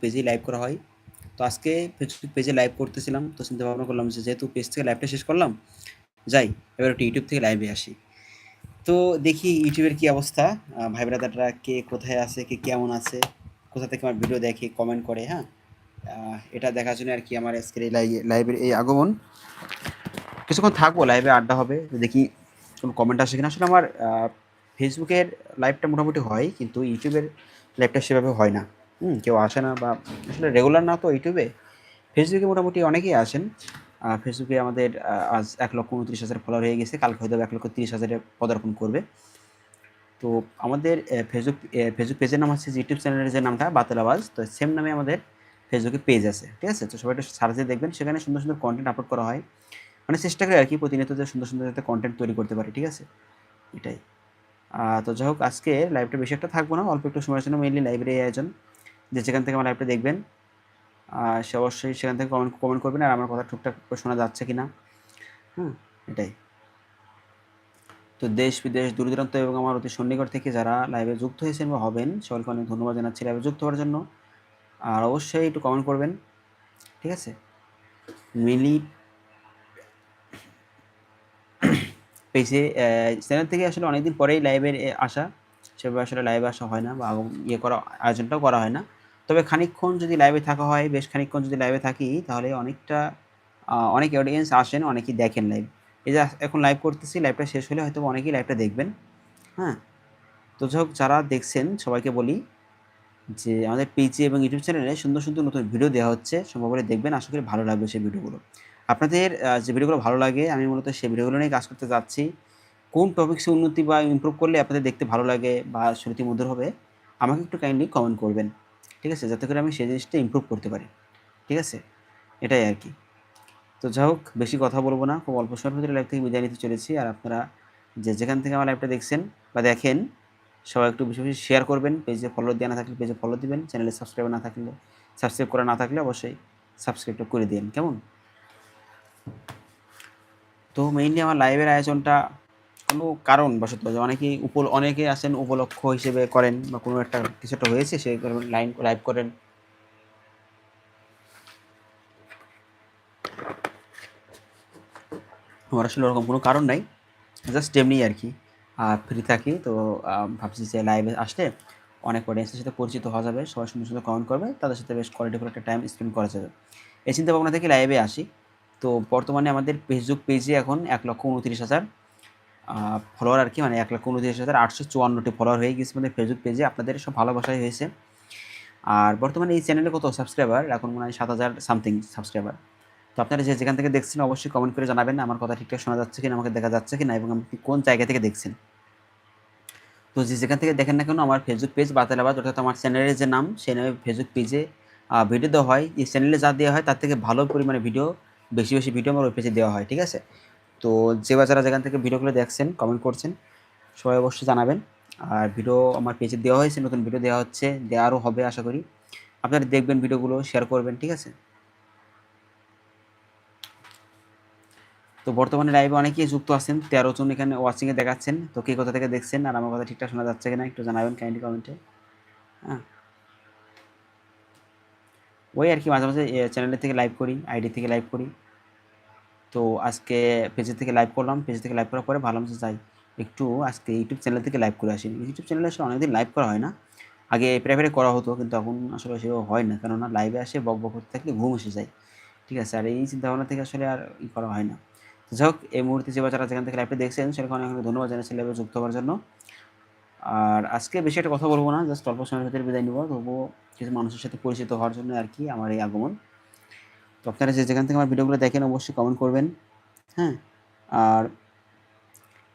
পেজেই live করা হয়। তো আজকে ফেসবুক পেজে লাইভ করতেছিলাম, তো চিন্তা ভাবনা করলাম যে যেহেতু পেজ থেকে লাইভটা শেষ করলাম, যাই, এবার একটু ইউটিউব থেকে লাইভে আসি। তো দেখি ইউটিউবের কি অবস্থা ভাই ব্রাদাররা কে কোথায় আছে, কে কেমন আছে, কোথা থেকে আমার ভিডিও দেখে কমেন্ট করে হ্যাঁ? এটা দেখার জন্য আর কি আমার আজকের এই লাইভের এই আগমন। কিছুক্ষণ থাকব লাইভে আড্ডা হবে, দেখি কোনো কমেন্ট আসে কিনা। আসলে আমার ফেসবুকের লাইভটা মোটামুটি হয়, কিন্তু ইউটিউবের লাইভটা সেভাবে হয় না। কেউ আসে না বা আসলে রেগুলার না তো ইউটিউবে। ফেসবুকে মোটামুটি অনেকেই আসেন ফেসবুকে আমাদের আজ এক লক্ষ উনত্রিশ হাজার ফলোয়ার হয়ে গেছে, কালকে হয়তো এক লক্ষ তিরিশ হাজারে পদার্পণ করবে। তো আমাদের ফেসবুক ফেসবুক পেজের নাম হচ্ছে ইউটিউব চ্যানেলের যে নামটা, বাতেল আওয়াজ তো সেম নামে আমাদের ফেসবুকে পেজ আছে, ঠিক আছে? তো সবাই একটু সার্চে দেখবেন, সেখানে সুন্দর সুন্দর কন্টেন্ট আপলোড করা হয়। মানে চেষ্টা করি আর কি প্রতিনিয়ত যে সুন্দর সুন্দর যাতে কন্টেন্ট তৈরি করতে পারি, ঠিক আছে? এটাই। তো যাই হোক, আজকে লাইভটা বেশি একটা থাকব না, অল্প একটু সময়ের জন্য মেইনলি লাইব্রেরি আয়োজন। যে যেখান থেকে আমার লাইভটা দেখবেন সে অবশ্যই সেখান থেকে কমেন্ট কমেন্ট করবেন আর আমার কথা টুকটাক শোনা যাচ্ছে কি না হ্যাঁ এটাই। তো দেশ, বিদেশ, দূর দূরান্ত এবং আমার অতি সন্নিকট থেকে যারা লাইভে যুক্ত হয়েছেন বা হবেন, সকলকে অনেক ধন্যবাদ জানাচ্ছি লাইভে যুক্ত হওয়ার জন্য। আর অবশ্যই একটু কমেন্ট করবেন, ঠিক আছে? মিলি পেজে চ্যানেল থেকে আসলে অনেকদিন পরেই লাইভের আসা, সেভাবে আসলে লাইভে আসা হয় না বা ইয়ে করা, আয়োজনটাও করা হয় না। তবে খানিকক্ষণ যদি লাইভে থাকা হয়, বেশ খানিকক্ষণ যদি লাইভে থাকি, তাহলে অনেকটা অনেক অডিয়েন্স আসেন, অনেকেই দেখেন লাইভ এই যে এখন লাইভ করতেছি লাইভটা শেষ হলে হয়তো অনেকেই লাইভটা দেখবেন। হ্যাঁ? তো যাই যারা দেখছেন, সবাইকে বলি যে আমাদের পেজে এবং ইউটিউব চ্যানেলে সুন্দর সুন্দর নতুন ভিডিও দেওয়া হচ্ছে। সম্ভব হলে দেখবেন, আশা করি ভালো লাগবে সেই ভিডিওগুলো আপনাদের যে ভিডিওগুলো ভালো লাগে, আমি মূলত সেই ভিডিওগুলো নিয়ে কাজ করতে যাচ্ছি। কোন টপিক্সে উন্নতি বা ইমপ্রুভ করলে আপনাদের দেখতে ভালো লাগে বা শ্রুতি মধুর হবে, আমাকে একটু কাইন্ডলি কমেন্ট করবেন। ঠিক আছে? যাতে করে আমি সেই জিনিসটা ইম্প্রুভ করতে পারি। ঠিক আছে? এটাই আর কি। তো যাই হোক, বেশি কথা বলব না। খুব অল্প সময়ের ভিতরে লাইভ থেকে বিদায় নিতে চলেছি। আর আপনারা যে যেখান থেকে আমার লাইভটা দেখছেন বা দেখেন, সবাই একটু বেশি বেশি শেয়ার করবেন। পেজে ফলো দেওয়া না থাকলে পেজে ফলো দিবেন। চ্যানেলে সাবস্ক্রাইব না থাকলে সাবস্ক্রাইব করা না থাকলে অবশ্যই সাবস্ক্রাইবটা করে দিন কেমন? তো মেইনলি আমার লাইভের আয়োজনটা কোনো কারণ বশত অনেকেই উপল, অনেকে আছেন উপলক্ষ হিসেবে করেন বা কোনো একটা কিছু একটা হয়েছে কারণে লাইন লাইভ করেন। আমার আসলে ওরকম কোনো কারণ নাই। জাস্ট এমনি আর কি। আর ফ্রি থাকি, তো ভাবছি যে লাইভে আসলে অনেক অডিয়েন্সের সাথে পরিচিত হওয়া যাবে। সবাই সুন্দর সুন্দর কমেন্ট করবে। তাদের সাথে বেশ কোয়ালিটিফুল একটা টাইম স্পেন্ড করা যাবে। এই চিন্তা ভাবনা থেকে লাইভে আসি। তো বর্তমানে আমাদের ফেসবুক পেজে এখন এক লক্ষ উনত্রিশ হাজার ফলোয়ার আর কি মানে এক লাখ উনত্রিশ হাজার আটশো চুয়ান্নটি ফলোয়ার হয়ে গেছে আমাদের ফেসবুক পেজে আপনাদের সব ভালোবাসাই হয়েছে। আর বর্তমানে এই চ্যানেলে কত সাবস্ক্রাইবার এখন মনে হয় সাত হাজার সামথিং সাবস্ক্রাইবার তো আপনারা যে যেখান থেকে দেখছেন, অবশ্যই কমেন্ট করে জানাবেন, আমার কথা ঠিকঠাক শোনা যাচ্ছে কিনা, আমাকে দেখা যাচ্ছে কিনা, এবং আপনি কোন জায়গা থেকে দেখছেন। তো যে যেখান থেকে দেখেন না কেন, আমার ফেসবুক পেজ বাতালাবাদ অর্থাৎ আমার চ্যানেলের যে নাম, সেই নামে ফেসবুক পেজে ভিডিও দেওয়া হয়। এই চ্যানেলে যা দেওয়া হয়, তার থেকে ভালো পরিমাণে ভিডিও বেশি বেশি ভিডিও আমার ওই পেজে দেওয়া হয়, ঠিক আছে? তো যে বা যারা যেখান থেকে ভিডিওগুলো দেখছেন কমেন্ট করছেন, সবাই অবশ্যই জানাবেন। আর ভিডিও আমার পেজে দেওয়া হয়েছে, নতুন ভিডিও দেওয়া হচ্ছে দেওয়ারও হবে আশা করি। আপনারা দেখবেন ভিডিওগুলো শেয়ার করবেন, ঠিক আছে? তো বর্তমানে লাইভে অনেকেই যুক্ত আছেন, তেরো জন এখানে ওয়াচিংয়ে দেখাচ্ছেন। তো কে কোথা থেকে দেখছেন আর আমার কথা ঠিকঠাক শোনা যাচ্ছে কিনা একটু জানাবেন কাইন্ডলি কমেন্টে হ্যাঁ। ওই আর কি, মাঝে মাঝে চ্যানেলের থেকে লাইভ করি আইডি থেকে লাইভ করি। তো আজকে পেজে থেকে লাইভ করলাম, পেজ থেকে লাইভ করার পরে ভালো যে যাই। একটু আজকে ইউটিউব চ্যানেল থেকে লাইভ করে আসি ইউটিউব চ্যানেলে আসলে অনেকদিন লাইভ করা হয় না। আগে প্রাইভেটে করা হতো, কিন্তু এখন আসলে সেভাবে হয় না। কেননা লাইভে আসে, বক বক করতে থাকলে ঘুম এসে যায়। ঠিক আছে? আর এই চিন্তাভাবনা থেকে আসলে আর ই করা হয় না। তো যাই হোক, এই মুহূর্তে যে বাচ্চারা যেখান থেকে লাইভটা দেখছেন সেরকম অনেক অনেক ধন্যবাদ জানাচ্ছি লাইভে যুক্ত হওয়ার জন্য। আর আজকে বেশি একটা কথা বলব না জাস্ট অল্প সময়ের ভিতরে বিদায় নিব। তবুও কিছু মানুষের সাথে পরিচিত হওয়ার জন্য আর কি আমার এই আগমন। তো আপনারা যেখান থেকে আমার ভিডিওগুলো দেখেন অবশ্যই কমেন্ট করবেন হ্যাঁ? আর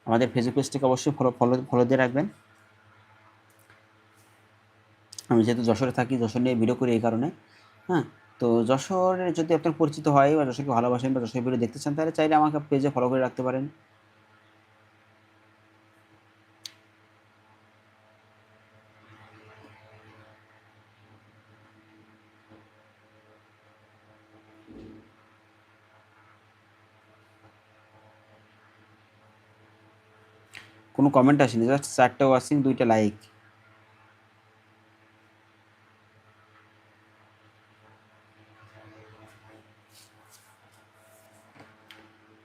আমাদের ফেসবুক পেজটিকে অবশ্যই ফলো ফলো ফলো দিয়ে রাখবেন। আমি যেহেতু যশোরে থাকি, যশোর নিয়ে ভিডিও করি এই কারণে হ্যাঁ? তো যশোরে যদি আপনার পরিচিত হয় বা যশোরকে ভালোবাসেন বা যশোরের ভিডিও দেখতে চান, তাহলে চাইলে আমাকে পেজে ফলো করে রাখতে পারেন। কোনো কমেন্ট আসেনি জাস্ট চারটে ওয়াশিং দুইটা লাইক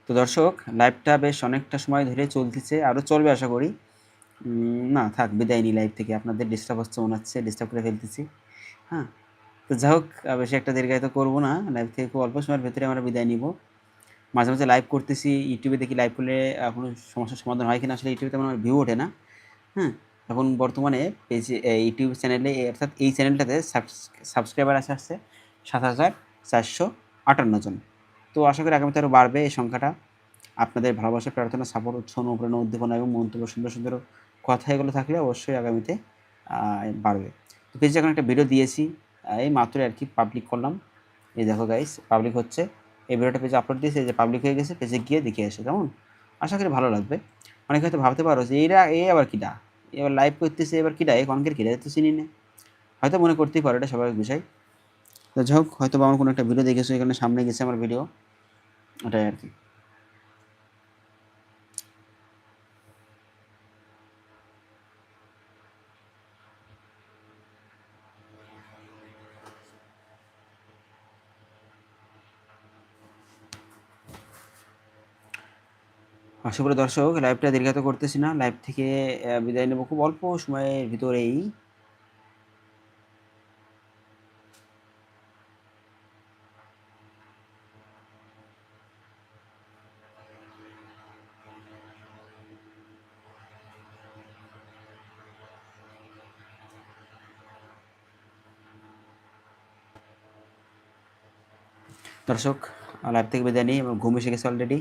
তো দর্শক লাইভটা বেশ অনেকটা সময় ধরে চলতেছে, আরও চলবে আশা করি। না, থাক, বিদায় নি লাইভ থেকে। আপনাদের ডিস্টার্ব হচ্ছে, মনে হচ্ছে ডিস্টার্ব করে ফেলতেছি। হ্যাঁ তো যাই হোক বেশি একটা দীর্ঘায়িত করব না। লাইভ থেকে অল্প সময়ের ভেতরে আমরা বিদায় নিব। মাঝে মাঝে লাইভ করতেছি ইউটিউবে দেখি লাইভ করলে কোনো সমস্যার সমাধান হয় কিনা আসলে ইউটিউবে তেমন আমার ভিউ ওঠে না। হ্যাঁ এখন বর্তমানে পেজে ইউটিউব চ্যানেলে অর্থাৎ এই চ্যানেলটাতে সাবস্ক্রাইবার আসে আসছে সাত হাজার চারশো আটান্ন জন। তো আশা করি আগামীতে আরও বাড়বে এই সংখ্যাটা। আপনাদের ভালোবাসা, প্রার্থনা সাপোর্ট উৎসাহ অনুপ্রেরণা, উদ্দীপনা এবং মন্তব্য সুন্দর সুন্দর কথা এগুলো থাকলে অবশ্যই আগামীতে বাড়বে। তো পেজে এখন একটা ভিডিও দিয়েছি এই মাত্রই আর কি পাবলিক করলাম। এই দেখো গাইস পাবলিক হচ্ছে। এই ভিডিওটা পেজে আপলোড দিয়েছে, যে পাবলিক হয়ে গেছে, পেজে গিয়ে দেখে এসে কেমন? আশা করি ভালো লাগবে। অনেকে হয়তো ভাবতে পারো যে এরা, এ আবার কিডা এবার লাইভ করতেছে এবার কিডা এ কনকের কিডা তো চিনি না। হয়তো মনে করতেই পারো, এটা স্বাভাবিক বিষয়। তো যাই হোক হয়তো আমার কোনো একটা ভিডিও দেখেছ, এখানে সামনে গেছে আমার ভিডিও ওটাই আর কি। আশা করি দর্শক লাইভটা দীর্ঘায়িত করতেছি না। লাইভ থেকে বিদায় নেব খুব অল্প সময়ের ভিতরেই। দর্শক লাইভ থেকে বিদায় নিই, আমার ঘুম এসে গেছে অলরেডি